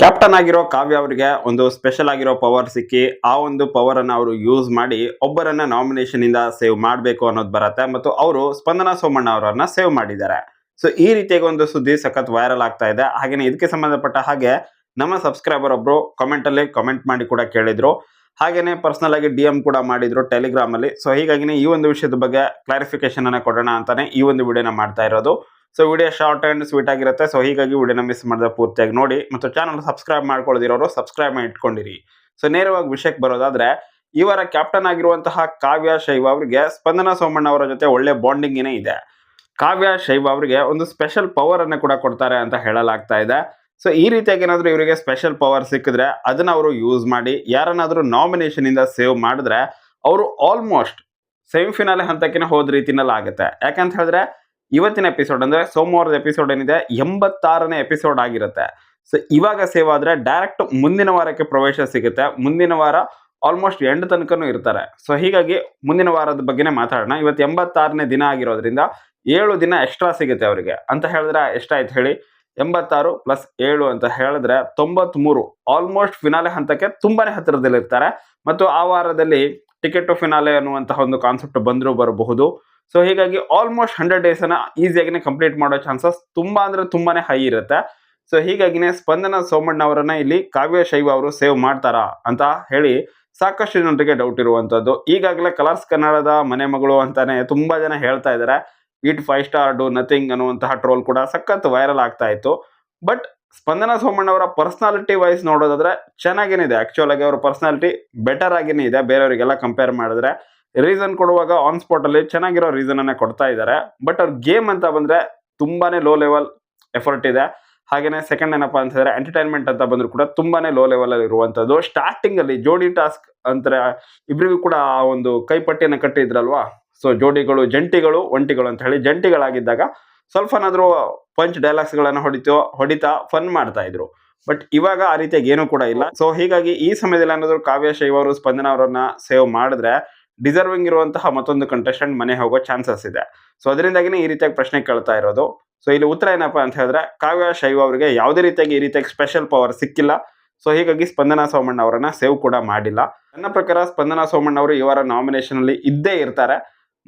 Captain ಆಗಿರೋ ಕಾವ್ಯ ಅವರಿಗೆ ಒಂದು ಸ್ಪೆಷಲ್ ಆಗಿರೋ ಪವರ್ ಸಿಕ್ಕಿ ಆ ಒಂದು ಪವರ್ ಅನ್ನ ಅವರು ಯೂಸ್ ಮಾಡಿ ಒಬ್ಬರನ್ನ ನಾಮಿನೇಷನ್ ಇಂದ ಸೇವ್ ಮಾಡಬೇಕು ಅನ್ನೋದು ಬರುತ್ತೆ ಮತ್ತು ಅವರು ಸ್ಪಂದನ ಸೋಮಣ್ಣ ಅವರನ್ನ ಸೇವ್ ಮಾಡಿದ್ದಾರೆ. ಸೊ ಈ ರೀತಿಯಾಗಿ ಒಂದು ಸುದ್ದಿ ಸಖತ್ ವೈರಲ್ ಆಗ್ತಾ ಇದೆ. ಹಾಗೇನೆ ಇದಕ್ಕೆ ಸಂಬಂಧಪಟ್ಟ ಹಾಗೆ ನಮ್ಮ ಸಬ್ಸ್ಕ್ರೈಬರ್ ಒಬ್ರು ಕಮೆಂಟ್ ಅಲ್ಲಿ ಕಾಮೆಂಟ್ ಮಾಡಿ ಕೂಡ ಕೇಳಿದ್ರು. ಹಾಗೇನೆ ಪರ್ಸನಲ್ ಆಗಿ ಡಿ ಎಂ ಕೂಡ ಮಾಡಿದ್ರು ಟೆಲಿಗ್ರಾಮ್ ಅಲ್ಲಿ. ಸೊ ಹೀಗಾಗಿನೇ ಈ ಒಂದು ವಿಷಯದ ಬಗ್ಗೆ ಕ್ಲಾರಿಫಿಕೇಶನ್ ಅನ್ನ ಕೊಡೋಣ ಅಂತಾನೆ ಈ ಒಂದು ವಿಡಿಯೋನ ಮಾಡ್ತಾ ಇರೋದು. So video short and sweet ಆಗಿರುತ್ತೆ. ಸೊ ಹೀಗಾಗಿ ವಿಡಿಯೋನ ಮಿಸ್ ಮಾಡಿದ ಪೂರ್ತಿಯಾಗಿ ನೋಡಿ. ಮತ್ತು ಚಾನಲ್ ಸಬ್ಸ್ಕ್ರೈಬ್ ಮಾಡ್ಕೊಳ್ಳದಿರೋರು ಸಬ್ಸ್ಕ್ರೈಬ್ ಮಾಡಿ ಇಟ್ಕೊಂಡಿರಿ. ಸೊ ನೇರವಾಗಿ ವಿಷಯಕ್ಕೆ ಬರೋದಾದ್ರೆ ಇವರ ಕ್ಯಾಪ್ಟನ್ ಆಗಿರುವಂತಹ ಕಾವ್ಯ ಶೈವ ಅವರಿಗೆ ಸ್ಪಂದನ ಸೋಮಣ್ಣ ಅವರ ಜೊತೆ ಒಳ್ಳೆ ಬಾಂಡಿಂಗಿನೇ ಇದೆ. ಕಾವ್ಯ ಶೈವ ಅವರಿಗೆ ಒಂದು ಸ್ಪೆಷಲ್ ಪವರ್ ಅನ್ನು ಕೂಡ ಕೊಡ್ತಾರೆ ಅಂತ ಹೇಳಲಾಗ್ತಾ ಇದೆ. ಸೊ ಈ ರೀತಿಯಾಗಿ ಏನಾದರೂ ಇವರಿಗೆ ಸ್ಪೆಷಲ್ ಪವರ್ ಸಿಕ್ಕಿದ್ರೆ ಅದನ್ನ ಅವರು ಯೂಸ್ ಮಾಡಿ, ಯಾರನ್ನಾದರೂ ನಾಮಿನೇಷನ್ ಇಂದ ಸೇವ್ ಮಾಡಿದ್ರೆ, ಅವರು ಆಲ್ಮೋಸ್ಟ್ ಸೆಮಿಫಿನಾಲೆ ಹಂತಕ್ಕಿನ ಹೋದ ರೀತಿನಲ್ಲಿ ಆಗುತ್ತೆ ಯಾಕಂತ ಹೇಳಿದ್ರೆ ಇವತ್ತಿನ ಎಪಿಸೋಡ್ ಅಂದ್ರೆ ಸೋಮವಾರದ ಎಪಿಸೋಡ್ ಏನಿದೆ? ಎಂಬತ್ತಾರನೇ ಎಪಿಸೋಡ್ ಆಗಿರುತ್ತೆ. ಸೊ ಇವಾಗ ಸೇವ್ ಆದ್ರೆ ಡೈರೆಕ್ಟ್ ಮುಂದಿನ ವಾರಕ್ಕೆ ಪ್ರವೇಶ ಸಿಗುತ್ತೆ. ಮುಂದಿನ ವಾರ ಆಲ್ಮೋಸ್ಟ್ ಎಂಡ್ ತನಕನೂ ಇರ್ತಾರೆ. ಸೊ ಹೀಗಾಗಿ ಮುಂದಿನ ವಾರದ ಬಗ್ಗೆನೇ ಮಾತಾಡೋಣ. ಇವತ್ತು ಎಂಬತ್ತಾರನೇ ದಿನ ಆಗಿರೋದ್ರಿಂದ ಏಳು ದಿನ ಎಕ್ಸ್ಟ್ರಾ ಸಿಗುತ್ತೆ ಅವರಿಗೆ. ಅಂತ ಹೇಳಿದ್ರೆ ಎಷ್ಟಾಯ್ತು ಹೇಳಿ? ಎಂಬತ್ತಾರು ಪ್ಲಸ್ ಏಳು ಅಂತ ಹೇಳಿದ್ರೆ ತೊಂಬತ್ಮೂರು. ಆಲ್ಮೋಸ್ಟ್ ಫಿನಾಲೆ ಹಂತಕ್ಕೆ ತುಂಬಾನೇ ಹತ್ತಿರದಲ್ಲಿರ್ತಾರೆ. ಮತ್ತು ಆ ವಾರದಲ್ಲಿ ಟಿಕೆಟ್ ಫಿನಾಲೆ ಅನ್ನುವಂತಹ ಒಂದು ಕಾನ್ಸೆಪ್ಟ್ ಬಂದರೂ ಬರಬಹುದು. ಸೊ ಹೀಗಾಗಿ ಆಲ್ಮೋಸ್ಟ್ ಹಂಡ್ರೆಡ್ ಡೇಸ್ ಅನ್ನ ಈಸಿಯಾಗಿನೇ ಕಂಪ್ಲೀಟ್ ಮಾಡೋ ಚಾನ್ಸಸ್ ತುಂಬಾ ಅಂದರೆ ತುಂಬಾನೇ ಹೈ ಇರುತ್ತೆ. ಸೊ ಹೀಗಾಗಿನೇ ಸ್ಪಂದನ ಸೋಮಣ್ಣ ಅವರನ್ನ ಇಲ್ಲಿ ಕಾವ್ಯ ಶೈವ ಅವರು ಸೇವ್ ಮಾಡ್ತಾರಾ ಅಂತ ಹೇಳಿ ಸಾಕಷ್ಟು ಜನರಿಗೆ ಡೌಟ್ ಇರುವಂಥದ್ದು ಈಗಾಗಲೇ ಕಲರ್ಸ್ ಕನ್ನಡದ ಮನೆ ಮಗಳು ಅಂತಾನೆ ತುಂಬಾ ಜನ ಹೇಳ್ತಾ ಇದ್ದಾರೆ it five star do nothing ಅನ್ನುವಂತಹ ಟ್ರೋಲ್ ಕೂಡ ಸಖತ್ ವೈರಲ್ ಆಗ್ತಾ ಇತ್ತು. ಬಟ್ ಸ್ಪಂದನ ಸೋಮಣ್ಣ ಅವರ ಪರ್ಸನಾಲಿಟಿ ವೈಸ್ ನೋಡೋದಾದ್ರೆ ಚೆನ್ನಾಗೇನಿದೆ. ಆಕ್ಚುಲ್ ಆಗಿ ಅವರ ಪರ್ಸನಾಲಿಟಿ ಬೆಟರ್ ಆಗಿನೇ ಇದೆ. ಬೇರೆಯವರಿಗೆಲ್ಲ ಕಂಪೇರ್ ಮಾಡಿದ್ರೆ. ರೀಸನ್ ಕೊಡುವಾಗ ಆನ್ ಸ್ಪಾಟ್ ಅಲ್ಲಿ ಚೆನ್ನಾಗಿರೋ ರೀಸನ್ ಅನ್ನ ಕೊಡ್ತಾ ಇದ್ದಾರೆ ಬಟ್ ಅವ್ರ ಗೇಮ್ ಅಂತ ಬಂದ್ರೆ ತುಂಬಾನೇ ಲೋ ಲೆವೆಲ್ ಎಫರ್ಟ್ ಇದೆ. ಹಾಗೇನೆ ಸೆಕೆಂಡ್ ಏನಪ್ಪ ಅಂತ ಹೇಳಿದ್ರೆ ಎಂಟರ್ಟೈನ್ಮೆಂಟ್ ಅಂತ ಬಂದ್ರು ಕೂಡ ತುಂಬಾನೇ ಲೋ ಲೆವೆಲ್ ಅಲ್ಲಿ ಇರುವಂತದ್ದು. ಸ್ಟಾರ್ಟಿಂಗ್ ಅಲ್ಲಿ ಜೋಡಿ ಟಾಸ್ಕ್ ಅಂತಾರೆ ಇಬ್ಬರಿಗೂ ಕೂಡ ಆ ಒಂದು ಕೈಪಟ್ಟಿಯನ್ನು ಕಟ್ಟಿದ್ರಲ್ವಾ? ಸೊ ಜೋಡಿಗಳು ಜಂಟಿಗಳು, ಒಂಟಿಗಳು ಅಂತ ಹೇಳಿ ಜಂಟಿಗಳಾಗಿದ್ದಾಗ ಸ್ವಲ್ಪನಾದರೂ ಪಂಚ್ ಡೈಲಾಗ್ಸ್ ಗಳನ್ನ ಹೊಡಿತೋ, ಹೊಡಿತಾ ಫನ್ ಮಾಡ್ತಾ ಇದ್ರು. ಬಟ್ ಇವಾಗ ಆ ರೀತಿಯಾಗಿ ಏನೂ ಕೂಡ ಇಲ್ಲ. ಸೊ ಹೀಗಾಗಿ ಈ ಸಮಯದಲ್ಲಿ ಏನಾದ್ರು ಕಾವ್ಯ ಶೈವರು ಸ್ಪಂದನ ಅವರನ್ನ ಸೇವ್ ಮಾಡಿದ್ರೆ ಡಿಸರ್ವಿಂಗ್ ಇರುವಂತಹ ಮತ್ತೊಂದು ಕಂಟೆಸ್ಟೆಂಟ್ ಮನೆ ಹೋಗೋ ಚಾನ್ಸಸ್ ಇದೆ. ಸೊ ಅದರಿಂದಾಗಿನೇ ಈ ರೀತಿಯಾಗಿ ಪ್ರಶ್ನೆ ಕೇಳ್ತಾ ಇರೋದು. ಸೊ ಇಲ್ಲಿ ಉತ್ತರ ಏನಪ್ಪಾ ಅಂತ ಹೇಳಿದ್ರೆ, ಕಾವ್ಯ ಶೈವ ಅವರಿಗೆ ಯಾವುದೇ ರೀತಿಯಾಗಿ ಈ ರೀತಿಯಾಗಿ ಸ್ಪೆಷಲ್ ಪವರ್ ಸಿಕ್ಕಿಲ್ಲ. ಸೊ ಹೀಗಾಗಿ ಸ್ಪಂದನಾ ಸೋಮಣ್ಣ ಅವರನ್ನ ಸೇವ್ ಕೂಡ ಮಾಡಿಲ್ಲ. ನನ್ನ ಪ್ರಕಾರ ಸ್ಪಂದನಾ ಸೋಮಣ್ಣ ಅವರು ಇವರ ನಾಮಿನೇಷನ್ ಅಲ್ಲಿ ಇದ್ದೇ ಇರ್ತಾರೆ.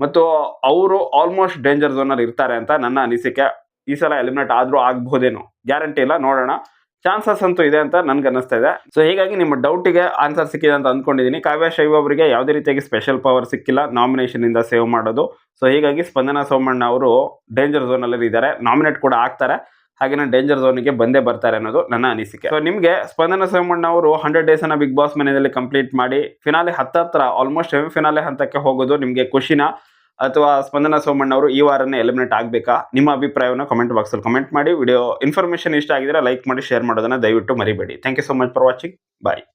ಮತ್ತು ಅವರು ಆಲ್ಮೋಸ್ಟ್ ಡೇಂಜರ್ ಝೋನ್ ಅಲ್ಲಿ ಇರ್ತಾರೆ ಅಂತ ನನ್ನ ಅನಿಸಿಕೆ. ಈ ಸಲ ಎಲಿಮಿನೇಟ್ ಆದ್ರೂ ಆಗ್ಬಹುದೇನೋ ಗ್ಯಾರಂಟಿ ಇಲ್ಲ, ನೋಡೋಣ. ಚಾನ್ಸಸ್ ಅಂತೂ ಇದೆ ಅಂತ ನನ್ಗೆ ಅನಿಸ್ತಾ ಇದೆ. ಸೊ ಹೀಗಾಗಿ ನಿಮ್ಮ ಡೌಟಿಗೆ ಆನ್ಸರ್ ಸಿಕ್ಕಿದೆ ಅಂತ ಅಂದ್ಕೊಂಡಿದ್ದೀನಿ ಕಾವ್ಯ ಶೈವ ಅವರಿಗೆ ಯಾವುದೇ ರೀತಿಯಾಗಿ ಸ್ಪೆಷಲ್ ಪವರ್ ಸಿಕ್ಕಿಲ್ಲ. ನಾಮಿನೇಷನ್ ಇಂದ ಸೇವ್ ಮಾಡೋದು. ಸೊ ಹೀಗಾಗಿ ಸ್ಪಂದನ ಸೋಮಣ್ಣ ಅವರು ಡೇಂಜರ್ ಝೋನ್ ಅಲ್ಲಿ ಇದ್ದಾರೆ. ನಾಮಿನೇಟ್ ಕೂಡ ಆಗ್ತಾರೆ. ಹಾಗೇನೆ ಡೇಂಜರ್ ಝೋನಿಗೆ ಬಂದೇ ಬರ್ತಾರೆ ಅನ್ನೋದು ನನ್ನ ಅನಿಸಿಕೆ. ಸೊ ನಿಮಗೆ ಸ್ಪಂದನ ಸೋಮಣ್ಣ ಅವರು ಹಂಡ್ರೆಡ್ ಡೇಸ್ ಅನ್ನ ಬಿಗ್ ಬಾಸ್ ಮನೆಯಲ್ಲಿ ಕಂಪ್ಲೀಟ್ ಮಾಡಿ ಫಿನಾಲೆ ಹತ್ತತ್ರ ಆಲ್ಮೋಸ್ಟ್ ಸೆಮಿಫಿನಾಲೆ ಹಂತಕ್ಕೆ ಹೋಗೋದು ನಿಮಗೆ ಖುಷಿನ? ಅಥವಾ ಸ್ಪಂದನ ಸೋಮಣ್ಣ ಅವರು ಈ ವಾರನೇ ಎಲಿಮಿನೇಟ್ ಆಗಬೇಕಾ? ನಿಮ್ಮ ಅಭಿಪ್ರಾಯವನ್ನು ಕಮೆಂಟ್ ಬಾಕ್ಸಲ್ಲಿ ಕಮೆಂಟ್ ಮಾಡಿ. ವಿಡಿಯೋ ಇನ್ಫಾರ್ಮೇಷನ್ ಇಷ್ಟ ಆಗಿದ್ರೆ ಲೈಕ್ ಮಾಡಿ ಶೇರ್ ಮಾಡೋದನ್ನ ದಯವಿಟ್ಟು ಮರಿಬೇಡಿ. Thank you so much for watching bye